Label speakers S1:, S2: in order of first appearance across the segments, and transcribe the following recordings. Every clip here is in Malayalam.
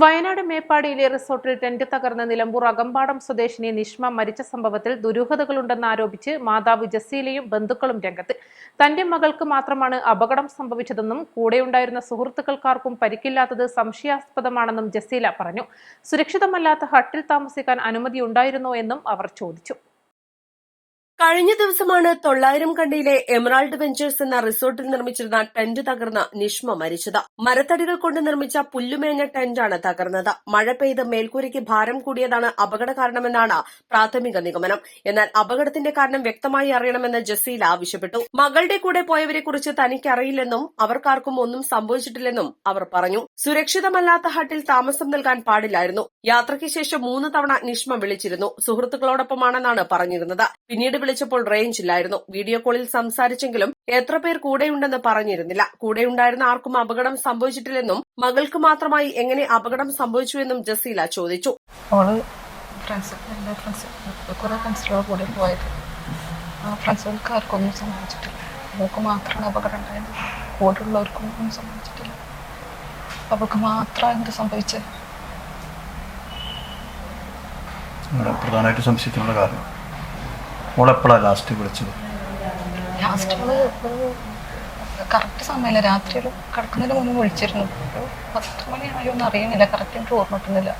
S1: വയനാട് മേപ്പാടിയിലെ റിസോർട്ടിൽ ടെന്റ് തകർന്ന നിലമ്പൂർ അകമ്പാടം സ്വദേശിനി നിഷ്മ മരിച്ച സംഭവത്തിൽ ദുരൂഹതകളുണ്ടെന്ന് ആരോപിച്ച് മാതാവ് ജസീലയും ബന്ധുക്കളും രംഗത്ത്. തന്റെ മകൾക്ക് മാത്രമാണ് അപകടം സംഭവിച്ചതെന്നും കൂടെയുണ്ടായിരുന്ന സുഹൃത്തുക്കൾക്കാർക്കും പരിക്കില്ലാത്തത് സംശയാസ്പദമാണെന്നും ജസീല പറഞ്ഞു. സുരക്ഷിതമല്ലാത്ത ഹട്ടിൽ താമസിക്കാൻ അനുമതിയുണ്ടായിരുന്നോ എന്നും അവർ ചോദിച്ചു.
S2: കഴിഞ്ഞ ദിവസമാണ് തൊള്ളായിരം കണ്ടിയിലെ എമറാൾഡ് വെഞ്ചേഴ്സ് എന്ന റിസോർട്ടിൽ നിർമ്മിച്ചിരുന്ന ടെന്റ് തകർന്ന് നിഷ്മ മരിച്ചത്. മരത്തടികൾ കൊണ്ട് നിർമ്മിച്ച പുല്ലുമേഞ്ഞ ടെന്റാണ് തകർന്നത്. മഴ പെയ്ത് മേൽക്കൂരയ്ക്ക് ഭാരം കൂടിയതാണ് അപകട കാരണമെന്നാണ് പ്രാഥമിക നിഗമനം. എന്നാൽ അപകടത്തിന്റെ കാരണം വ്യക്തമായി അറിയണമെന്ന് ജസീല ആവശ്യപ്പെട്ടു. മകളുടെ കൂടെ പോയവരെക്കുറിച്ച് തനിക്കറിയില്ലെന്നും അവർക്കാർക്കും ഒന്നും സംഭവിച്ചിട്ടില്ലെന്നും അവർ പറഞ്ഞു. സുരക്ഷിതമല്ലാത്ത ഹട്ടിൽ താമസം നൽകാൻ പാടില്ലായിരുന്നു. യാത്രയ്ക്ക് ശേഷം മൂന്ന് തവണ നിഷ്മ വിളിച്ചിരുന്നു. സുഹൃത്തുക്കളോടൊപ്പമാണെന്നാണ് പറഞ്ഞിരുന്നത്. പിന്നീട് വിളിച്ചപ്പോൾ റേഞ്ച് ഇല്ലായിരുന്നു. വീഡിയോ കോളിൽ സംസാരിച്ചെങ്കിലും എത്ര പേർ കൂടെയുണ്ടെന്ന് പറഞ്ഞിരുന്നില്ല. കൂടെയുണ്ടായിരുന്ന ആർക്കും അപകടം സംഭവിച്ചിട്ടില്ലെന്നും മകൾക്ക് മാത്രമായി എങ്ങനെ അപകടം സംഭവിച്ചുവെന്നും ജസീല ചോദിച്ചു.
S3: ഫ്രണ്ട്സുകൾക്ക് ആർക്കൊന്നും സംഭവിച്ചിട്ടില്ല മാത്രമാണ് അപകടം ഉണ്ടായത് കൂടെയുള്ളവർക്കൊന്നും സംഭവിച്ചിട്ടില്ല അവൾക്ക് മാത്രം എന്ത് സംഭവിച്ചത്
S4: ഇവിടെ പ്രധാനമായിട്ട് സംശയിക്കാനുള്ള കാരണം. മോളെപ്പോഴാണ് ലാസ്റ്റ് വിളിച്ചത്?
S3: ലാസ്റ്റ് കറക്റ്റ് സമയമല്ല രാത്രി ഒരു കിടക്കുന്നതിന് മുന്നേ വിളിച്ചിരുന്നു. പത്ത് മണിയായോ എന്ന് അറിയുന്നില്ല. കറക്റ്റ് എനിക്ക് ഓർമ്മ കിട്ടുന്നില്ല.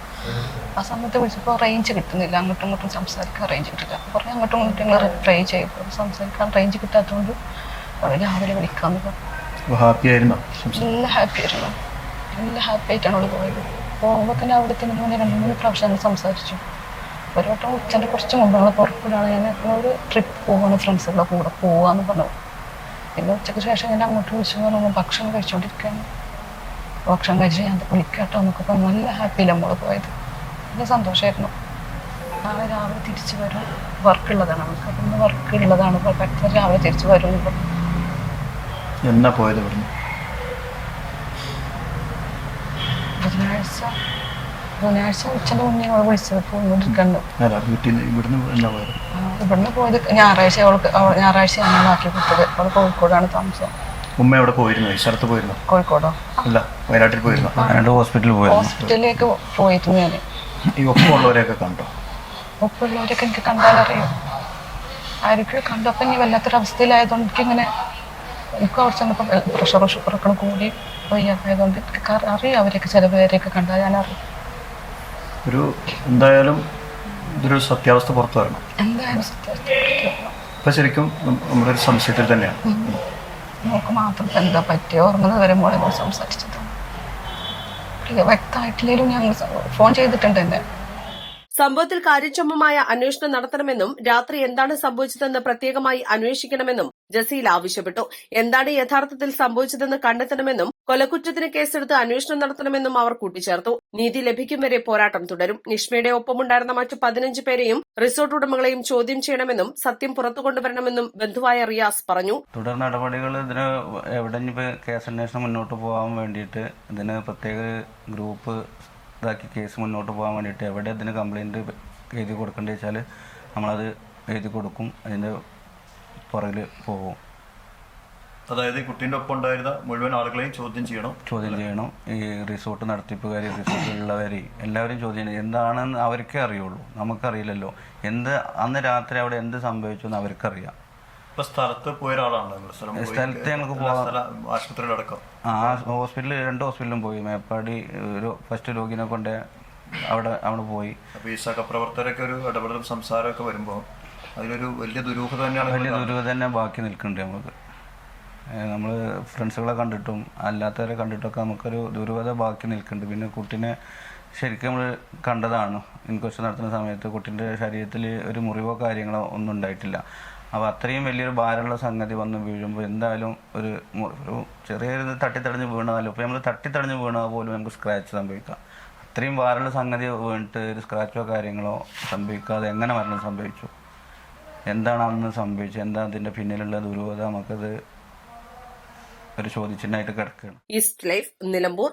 S3: ആ സമയത്ത് വിളിച്ചപ്പോൾ റേഞ്ച് കിട്ടുന്നില്ല. അങ്ങോട്ടും ഇങ്ങോട്ടും സംസാരിക്കാൻ റേഞ്ച് കിട്ടില്ല. കുറേ അങ്ങോട്ടും ഇങ്ങോട്ടും ഞങ്ങൾ ട്രൈ ചെയ്യും സംസാരിക്കാൻ റേഞ്ച് കിട്ടാത്തതുകൊണ്ട് രാവിലെ വിളിക്കാമെന്ന് പറഞ്ഞു.
S4: ഹാപ്പി ആയിരുന്നോ?
S3: നല്ല ഹാപ്പി ആയിരുന്നു. നല്ല ഹാപ്പി ആയിട്ടാണ് അവൾ പോയത്. പോകുമ്പോൾ തന്നെ അവിടെ തന്നെ ഞാൻ രണ്ട് മൂന്ന് പ്രാവശ്യം ഞങ്ങൾ സംസാരിച്ചു. ഒരു വട്ടം ഉച്ചന്റെ കുറച്ച് മുമ്പ് ഞങ്ങൾ പുറപ്പെടാണ് ഞാൻ ഒരു ട്രിപ്പ് പോവാണ് ഫ്രണ്ട്സുകളുടെ കൂടെ പോവാന്ന് പറഞ്ഞു. പിന്നെ ഉച്ചയ്ക്ക് ശേഷം ഞാൻ അങ്ങോട്ട് വിളിച്ചു പറഞ്ഞു ഭക്ഷണം കഴിച്ചുകൊണ്ടിരിക്കുകയാണ് ഭക്ഷണം കഴിച്ച് ഞാൻ വിളിക്കാട്ടോ എന്നൊക്കെ പറഞ്ഞു. നല്ല ഹാപ്പിയില്ല നമ്മൾ പോയത്. നല്ല സന്തോഷമായിരുന്നു നാളെ രാവിലെ തിരിച്ചു വരും. വർക്ക് ഉള്ളതാണ് നമുക്ക് അപ്പം വർക്ക് ഉള്ളതാണ്. പെട്ടെന്ന് രാവിലെ തിരിച്ചു വരും എന്നാ
S4: പോയത് ഇവിടുന്ന്?
S3: ബുധനാഴ്ച ബുധനാഴ്ച ഉച്ചന്റെ മുന്നേ അവൾ വിളിച്ചത്
S4: വീട്ടിൽ നിന്ന് ഇവിടുന്ന് പോയത്?
S3: ഇവിടുന്ന് പോയത് ഞായറാഴ്ച അവൾക്ക് അവൾ ഞായറാഴ്ച ഞാൻ ആക്കി കൊടുത്തത് അവൾ കോഴിക്കോടാണ് താമസം.
S4: ഉമ്മ എവിടെ പോയിരുന്നു? സ്ഥലത്ത് പോയിരുന്നോ?
S3: കോഴിക്കോടോ?
S4: അല്ല വയനാട്ടിൽ പോയിരുന്നു?
S5: രണ്ട് ഹോസ്പിറ്റലിൽ പോയിരുന്നു.
S3: ഹോസ്പിറ്റലിലേക്ക് പോയിരുന്നു ഞാൻ
S4: ഈ ഒപ്പമുള്ളവരെയൊക്കെ കണ്ടോ?
S3: ഒപ്പമുള്ളവരൊക്കെ എനിക്ക് കണ്ടാലറിയാം. ആരൊക്കെ കണ്ടപ്പോൾ ഇനി വല്ലാത്തൊരവസ്ഥയിലായതുകൊണ്ട് എനിക്കിങ്ങനെ എനിക്ക് കുറച്ച് ചെന്നപ്പോൾ പ്രഷറും ഷുഗറൊക്കെ കൂടി വയ്യാതായതുകൊണ്ട് അറിയാം അവരെയൊക്കെ ചില പേരെയൊക്കെ കണ്ടാൽ ഞാൻ അറിയാം
S4: ഒരു എന്തായാലും ഇതൊരു സത്യാവസ്ഥ പുറത്തു വരണം.
S3: എന്തായാലും സത്യാവസ്ഥ
S4: ഇപ്പം ശരിക്കും നമ്മുടെ ഒരു സംശയത്തിൽ തന്നെയാണ്.
S3: നമുക്ക് മാത്രം എന്താ പറ്റിയ ഓർമ്മ വരെ മോളെ സംസാരിച്ചത്. വ്യക്തമായിട്ടില്ലെങ്കിലും ഞങ്ങൾ ഫോൺ ചെയ്തിട്ടുണ്ട് എന്നെ.
S2: സംഭവത്തിൽ കാര്യക്ഷമമായ അന്വേഷണം നടത്തണമെന്നും രാത്രി എന്താണ് സംഭവിച്ചതെന്ന് പ്രത്യേകമായി അന്വേഷിക്കണമെന്നും ജസീൽ ആവശ്യപ്പെട്ടു എന്താണ് യഥാർത്ഥത്തിൽ സംഭവിച്ചതെന്ന് കണ്ടെത്തണമെന്നും കൊലക്കുറ്റത്തിന് കേസെടുത്ത് അന്വേഷണം നടത്തണമെന്നും അവർ കൂട്ടിച്ചേർത്തു. നീതി ലഭിക്കും വരെ പോരാട്ടം തുടരും. നിഷ്മയുടെ ഒപ്പമുണ്ടായിരുന്ന മറ്റു പതിനഞ്ച് പേരെയും റിസോർട്ട് ഉടമകളെയും ചോദ്യം ചെയ്യണമെന്നും സത്യം പുറത്തു കൊണ്ടുവരണമെന്നും ബന്ധുവായ റിയാസ് പറഞ്ഞു.
S5: തുടർ നടപടികൾ ഇതിന് എവിടെ ഇപ്പോൾ കേസ് അന്വേഷണം മുന്നോട്ട് പോകാൻ വേണ്ടിയിട്ട് ഇതിന് പ്രത്യേക ഗ്രൂപ്പ് ഇതാക്കി കേസ് മുന്നോട്ട് പോകാൻ വേണ്ടിയിട്ട് എവിടെ ഇതിന് കംപ്ലൈന്റ് എഴുതി കൊടുക്കേണ്ടത് വെച്ചാൽ നമ്മളത് എഴുതി കൊടുക്കും. അതിന്റെ പുറകിൽ പോകും.
S4: അതായത് കുട്ടീന്റെ ഒപ്പം ഉണ്ടായിരുന്ന മുഴുവൻ ആളുകളെയും ചോദ്യം ചെയ്യണം.
S5: ചോദ്യം ചെയ്യണം. ഈ റിസോർട്ട് നടത്തിപ്പുകാർ റിസോർട്ടിലുള്ളവരെയും എല്ലാവരും ചോദ്യം ചെയ്യണം. എന്താണെന്ന് അവർക്കേ അറിയുള്ളൂ. നമുക്കറിയില്ലല്ലോ. എന്ത് അന്ന് രാത്രി അവിടെ എന്ത് സംഭവിച്ചു എന്ന് അവർക്കറിയാം.
S4: ഇപ്പൊ സ്ഥലത്ത് പോയ. ഒരാളാണ്
S5: സ്ഥലത്ത് ഞങ്ങൾക്ക്
S4: ആശുപത്രിയിലടക്കം.
S5: ആ ഹോസ്പിറ്റലിൽ രണ്ട് ഹോസ്പിറ്റലിലും പോയി. മേപ്പാടി ഒരു ഫസ്റ്റ് രോഗിനെ കൊണ്ട് അവിടെ അവിടെ പോയി.
S4: അപ്പൊ ഈ സഹപ്രവർത്തകരൊക്കെ ഒരു ഇടപെടലും സംസാരമൊക്കെ വരുമ്പോൾ അതിലൊരു വലിയ ദുരൂഹത തന്നെയാണ്
S5: വലിയ ദുരൂഹത തന്നെ ബാക്കി നിൽക്കുന്നുണ്ട് നമുക്ക് നമ്മൾ ഫ്രണ്ട്സുകളെ കണ്ടിട്ടും അല്ലാത്തവരെ കണ്ടിട്ടൊക്കെ നമുക്കൊരു ദുരൂഹത ബാക്കി നിൽക്കുന്നുണ്ട്. പിന്നെ കുട്ടീനെ ശരിക്കും നമ്മൾ കണ്ടതാണ്. ഇൻക്വസ്റ്റ് നടത്തുന്ന സമയത്ത് കുട്ടീന്റെ ശരീരത്തിൽ ഒരു മുറിവോ കാര്യങ്ങളോ ഒന്നും ഉണ്ടായിട്ടില്ല. അപ്പോൾ അത്രയും വലിയൊരു ഭാരമുള്ള സംഗതി വന്ന് വീഴുമ്പോൾ എന്തായാലും ഒരു ഒരു ചെറിയൊരു തട്ടിത്തടഞ്ഞ് വീണാലും ഇപ്പോൾ നമ്മൾ തട്ടിത്തടഞ്ഞ് വീണാൽ പോലും നമുക്ക് സ്ക്രാച്ച് സംഭവിക്കാം. അത്രയും ഭാരമുള്ള സംഗതി വീണിട്ട് ഒരു സ്ക്രാച്ചോ കാര്യങ്ങളോ സംഭവിക്കാതെ എങ്ങനെ മരണം സംഭവിച്ചു? എന്താണ് അന്ന് സംഭവിച്ചത്? എന്താ അതിന്റെ പിന്നിലുള്ള ദുരൂഹത? നമുക്കത് ഒരു ചോദ്യചിഹ്നമായിട്ട് കിടക്കുകയാണ്.
S2: East life Nilambur.